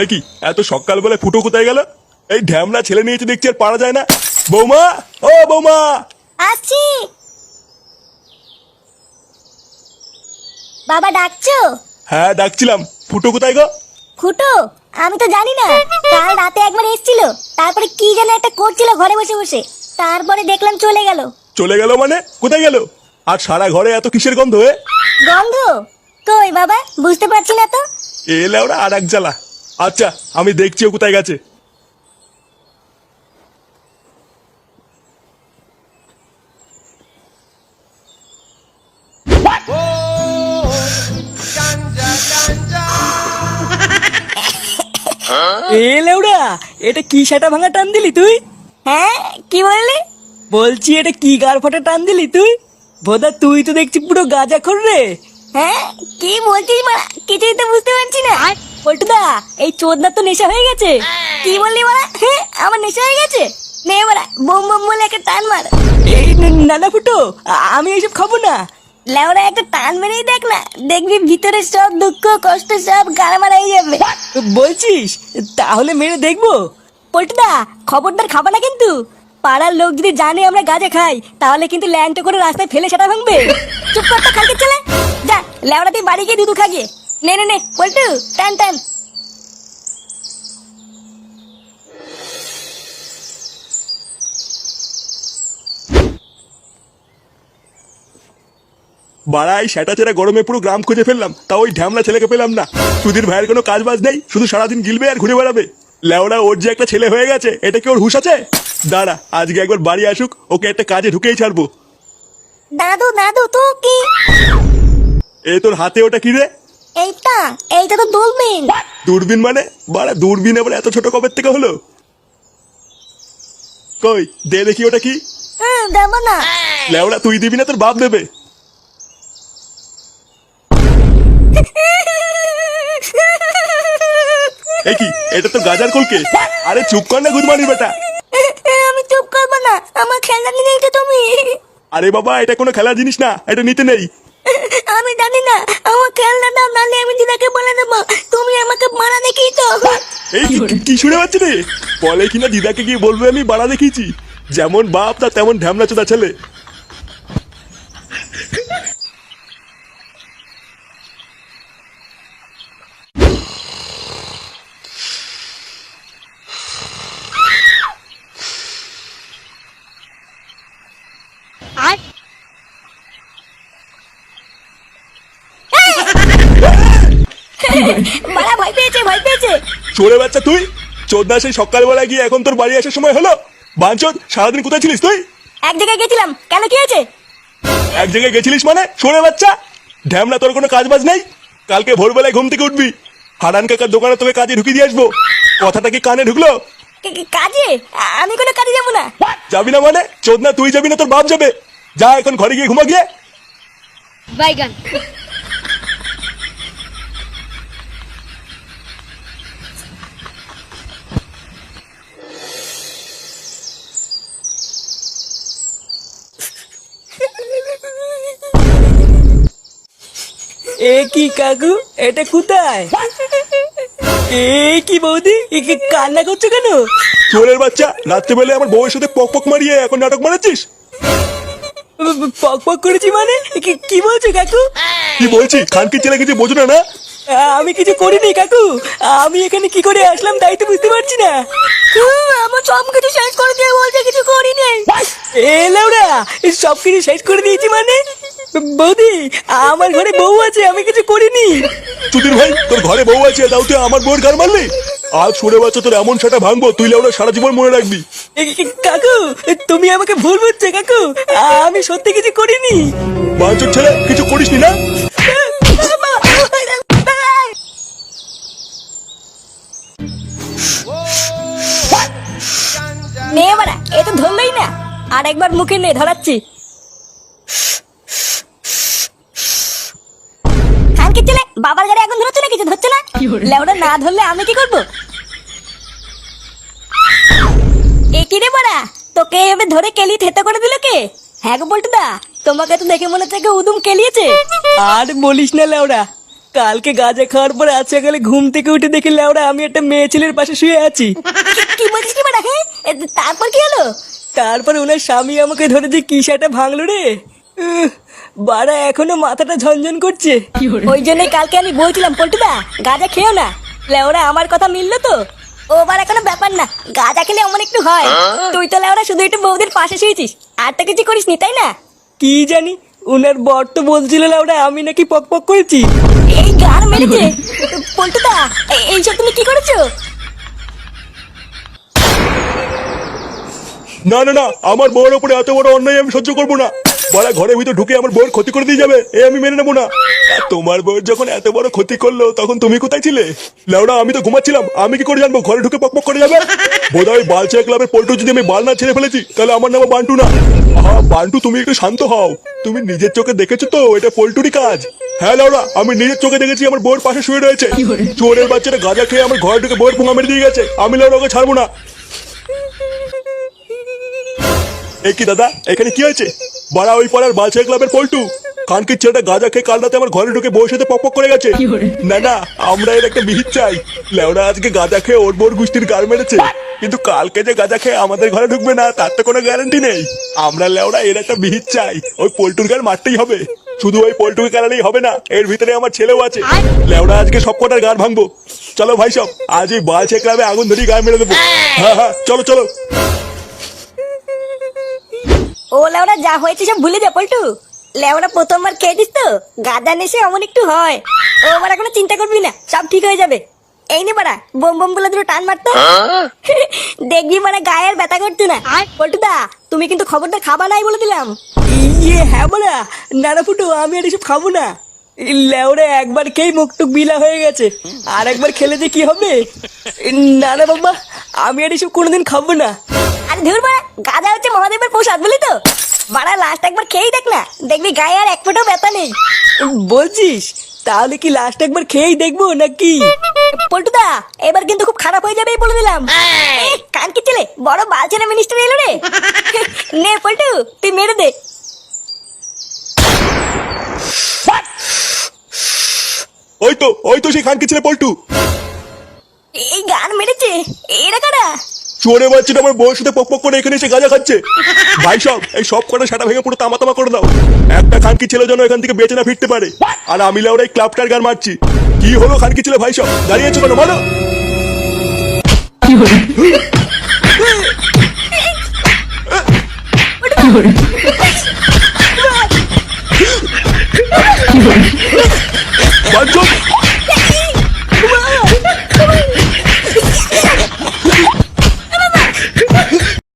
এ কি এত সকালবেলা ফুটো কোথায় গেল? এই ঢ্যামলা ছেলে নিয়েছে দেখছি আর পারা যায় না। বৌমা ও বৌমা। আসছি বাবা ডাকছো? হ্যাঁ ডাকছিলাম। ফুটো কোথায় গো? ফুটো আমি তো জানি না। কাল রাতে একবার এসেছিল। তারপরে কি যেন একটা করছিল ঘরে বসে বসে। তারপরে দেখলাম চলে গেল। চলে গেল মানে? কোথায় গেল? আর সারা ঘরে এত কিসের গন্ধ হয়ে গন্ধ? কই বাবা বুঝতে পারছি না তো। এলে ওরা আর এক জ্বালা। আচ্ছা আমি দেখছি ও কোথায় গেছে। এ লেউড়া এটা কি সেটা ভাঙা টান দিলি তুই? হ্যাঁ কি বললি? বলছি এটা কি গার ফাটা টান দিলি তুই? ভোদা তুই তো দেখছি পুরো গাজা খর রে। হ্যাঁ কি বলছিস কিছুই তো বুঝতে পারছি না। পল্টুদা এই চোদনার তো নেশা হয়ে গেছে। কি বললি হ্যাঁ আমার নেশা হয়ে গেছে? নে মারা বোম বোম বলে একটা টান মার। এই নানা ফুটো আমি এইসব খাব না। লেওরা একটা টান মেরেই দেখ না। দেখবি ভিতরে সব দুঃখ কষ্ট সব গাড়া মারাই যাবে। বলছিস? তাহলে মেরে দেখব। পল্টুদা খবরদার খাব না কিন্তু। পাড়ার লোক যদি জানে আমরা গাঁজা খাই তাহলে কিন্তু ল্যাংটো করে রাস্তায় ফেলে সেটা ভাঙবে। চুপ কর তো খালকে চলে যা লেওড়া তুই বাড়ি গিয়ে দুধু খাগিয়ে নে নে নে পল্টু টান টান। বাড়াই সেটা ছেড়ে গরমে পুরো গ্রাম খুঁজে ফেললাম তা ওই ঢ্যামলা ছেলেকে পেলাম না। সুধীর ভাইয়ের কোনো কাজ বাজ নেই শুধু সারাদিন গিলবে আর ঘুরে বেড়াবে। লেওড়া ওর যে একটা ছেলে হয়ে গেছে এটা কি ওর হুশ আছে? দাঁড়া আজকে একবার বাড়ি আসুক ওকে একটা কাজে ঢুকেই ছাড়বো। দাদু দাদু তো কি? এ তোর হাতে ওটা কি রে? এইটা এইটা তো দূরবীন। দূরবীন মানে? বাড়া দূরবীন এবার এত ছোট কবের থেকে হলো? কই দে দেখি ওটা কি? দেবো না। লেওড়া তুই দিবি না তোর বাপ দেবে। এ কি এটা তো গাজার কলকে? আরে চুপ কর না গুদমানি বেটা। আমি চুপ করব না আমার খেলনা নিয়ে তুমি। আরে বাবা এটা কোনো খেলার জিনিস না এটা নিতে নেই। জানি না আমার খেলনা দাও, নাহলে আমি দিদাকে বলে দেবো। তুমি আমাকে মারা দেখি তো এই, কি- শুনে পাচ্ছি রে? বলে কিনা দিদাকে গিয়ে বলবে, আমি বাড়া দেখিয়েছি। যেমন বাপ তা তেমন ঢ্যামলা চোদা ছেলে। মারা ভয় পেয়েছে ভয় পেয়েছে। চোরে বাচ্চা তুই? চোদ্দা সেই সকালবেলা গিয়ে এখন তোর বাড়ি আসার সময় হলো? বাঞ্চদ সারাদিন কোথায় ছিলিস তুই? এক জায়গায় গেছিলাম। কেন কি হয়েছে? এক জায়গায় গেছিলিস মানে? সরে বাচ্চা? ঢ্যামলা তোর কোনো কাজ বাজ নেই? কালকে ভোরবেলায় ঘুম থেকে উঠবি। হারান কাকার দোকানে তোকে কাজে ঢুকিয়ে দিয়ে আসব। কথাটা কি কানে ঢুকলো? কাজে? আমি কোনো কাজে যাব না। যাবি না মানে? চোদনা তুই যাবি না তোর বাপ যাবে। যা এখন ঘরে গিয়ে ঘুমা গিয়ে। বাইগান। এ কি কাকু? এটা কোথায়? এ কি বৌদি? এ কি কান্না করছ কেন? চোরের বাচ্চা রাত্রেবেলায় আমার বউয়ের সাথে পক পক মারিয়ে এখন নাটক মারাচ্ছিস পক পক করেছি মানে? কি- কি বলছো কাকু? কি বলছি? খানকির ছেলে কিছু বোঝো না না? আমি কিছু করিনি কাকু। আমি এখানে কি করে আসলাম তাই তো বুঝতে পারছি না। আমার সব কিছু শেষ করে দিয়ে বলছে কিছু করিনি। এ লাউরা সব কিছু শেষ করে দিয়েছি মানে? বৌদি আমার ঘরে বউ আছে আমি কিছু করিনি। চুদির ভাই তোর ঘরে বউ আছে তাও তুই আমার বউয়ের গার মারলি। আজ সরে বাচ্চা তোর এমন সেটা ভাঙবো তুই লেওড়া সারা জীবন মনে রাখবি। কাকু তুমি আমাকে ভুল বুঝছ কাকু। আমি সত্যি কিছু করিনি। বাঞ্চর ছেলে কিছু করিসনি না? নে বাড়া এ তো ধরলেই না। আর একবার মুখে নে ধরাচ্ছি খানকে চলে বাবার গাড়ি এখন ধরছে না কিছু ধরছে না ধরলে আমি কি করব? এ রে বাড়া? তোকে এভাবে ধরে কেলি থেতে করে দিল কে? হ্যাঁ গো দা তোমাকে তো দেখে মনে হচ্ছে উদুম কেলিয়েছে। আর বলিস না লাউরা কালকে গাঁজা খাওয়ার পরে আজ সকালে ঘুম থেকে উঠে দেখি লেওরা আমি একটা মেয়ে ছেলের পাশে শুয়ে আছি। কি- বলছিস কি বাড়া তারপর কি হলো? তারপরে ওনার স্বামী আমাকে ধরে যে কি সেটা ভাঙলো রে? বাড়া এখনও মাথাটা ঝনঝন করছে। ওই জন্যই কালকে আমি বলছিলাম পল্টুদা গাঁজা খেও না। লেওরা আমার কথা মিললো তো? ওবার কোনো ব্যাপার না গাঁজা খেলে অমন একটু হয়। তুই তো লেওরা শুধু একটু বৌদির পাশে শুয়েছিস। আর তো কিছু করিস নি তাই না? কি জানি উনার বর তো বলছিল লেওরা আমি নাকি পক পক করেছি। এই গান মেরেছে। পল্টুদা এইসব তুমি কি করেছ? না না না আমার বউয়ের উপরে এত বড় অন্যায় আমি সহ্য করব না। বড়া ঘরের ভিতর ঢুকে আমার বউয়ের ক্ষতি করে দিয়ে যাবে। এ আমি মেনে নেব না। আর তোমার বউয়ের যখন এত বড় ক্ষতি করল তখন তুমি কোথায় ছিলে? লেওড়া আমি তো ঘুমাচ্ছিলাম। আমি কি করে জানব? ঘরে ঢুকে পকপক করে যাবে? বোধহয় বালচা ক্লাবের পল্টু যদি আমি বাল না ছেড়ে ফেলেছি তাহলে আমার নাম বান্টু না। আহা বান্টু তুমি একটু শান্ত হও। তুমি নিজের চোখে দেখেছ তো? এটা পল্টুরই কাজ। হ্যাঁ লাউরা আমি নিজের চোখে দেখেছি আমার বউয়ের পাশে শুয়ে রয়েছে। চোরের বাচ্চাটা গাঁজা খেয়ে আমার ঘরে ঢুকে বউয়ের পোঙা মেরে দিয়ে গেছে। আমি লাউরা ওকে ছাড়বো না। কি দাদা? এখানে কি হয়েছে? বাড়া ওই পাড়ার বালছের ক্লাবের পল্টু। কানকির ছেলেটা গাঁজা খেয়ে কাল রাতে আমার ঘরে ঢুকে বউর সাথে পক পক করে গেছে। না না আমরা এর একটা বিহিত চাই। লেওরা আজকে গাঁজা খেয়ে ওর বোর গোষ্ঠীর গার মেরেছে। কিন্তু কালকে যে গাঁজা খেয়ে আমাদের ঘরে ঢুকবে না তার তো কোনো গ্যারান্টি নেই। আমরা লেওড়া এর একটা বিহিত চাই। ওই পল্টুর গার মারতেই হবে। শুধু ওই পল্টুকে কারালেই হবে না এর ভিতরে আমার ছেলেও আছে। লেওড়া আজকে সব কটার গার ভাঙবো। চলো ভাই সব আজ এই বালছে ক্লাবে আগুন ধরিয়ে গায়ে মেরে দেবো। হ্যাঁ হ্যাঁ চলো চলো। ও লেওরা যা হয়েছে সব ভুলে যা পল্টু। লেওরা প্রথমবার খেয়েছিস তো। গাঁজা নেশে অমন একটু হয়। ও বাড়া কোনো চিন্তা করবি না সব ঠিক হয়ে যাবে। এই নে বাড়া বোম বোম বলে দুটো টান মারতো। দেখবি বাড়া গায়ে ব্যথা করতো না। পল্টুদা তুমি কিন্তু খবরটা খাবা নাই বলে দিলাম। ইয়ে হ্যাঁ বলা নানা ফুটু আমি আর এসব খাব না। লেওরা একবার খেয়ে মুখটুক বিলা হয়ে গেছে। আর একবার খেলে যে কি হবে? না না বাবা আমি আর এসব কোনোদিন খাব না। আর ধুর বাড়া গাঁজা হচ্ছে মহাদেবের প্রসাদ বুঝলি তো? বাড়া লাস্ট একবার খেয়েই দেখ না। দেখবি গায়ে আর এক ফোঁটাও ব্যথা নেই। বলছিস? তাহলে কি লাস্ট একবার খেয়েই দেখব নাকি? পল্টুদা এবার কিন্তু খুব খারাপ হয়ে যাবে বলে দিলাম। কান কি ছেলে বড় বালছেনা মিনিস্টার এলো রে। নে পল্টু তুই মেরে দে। ওই তো ওই তো সেই খানকি ছেলে পল্টু। এই গান মেরেছে। এরা চোরে বাচ্চাটা আমার বউয়ের সাথে পক পক করে এখানে এসে গাঁজা খাচ্ছে। ভাই সব এই সব কটা সাটা ভেঙে পুরো তামা তামা করে দাও। একটা খানকি ছেলে যেন এখান থেকে বেঁচে না ফিরতে পারে। আর আমি লাউরাই এই ক্লাবটার গান মারছি। কি হলো খানকি ছেলে ভাই সব? দাঁড়িয়েছো কেন? বলো। বাঞ্চন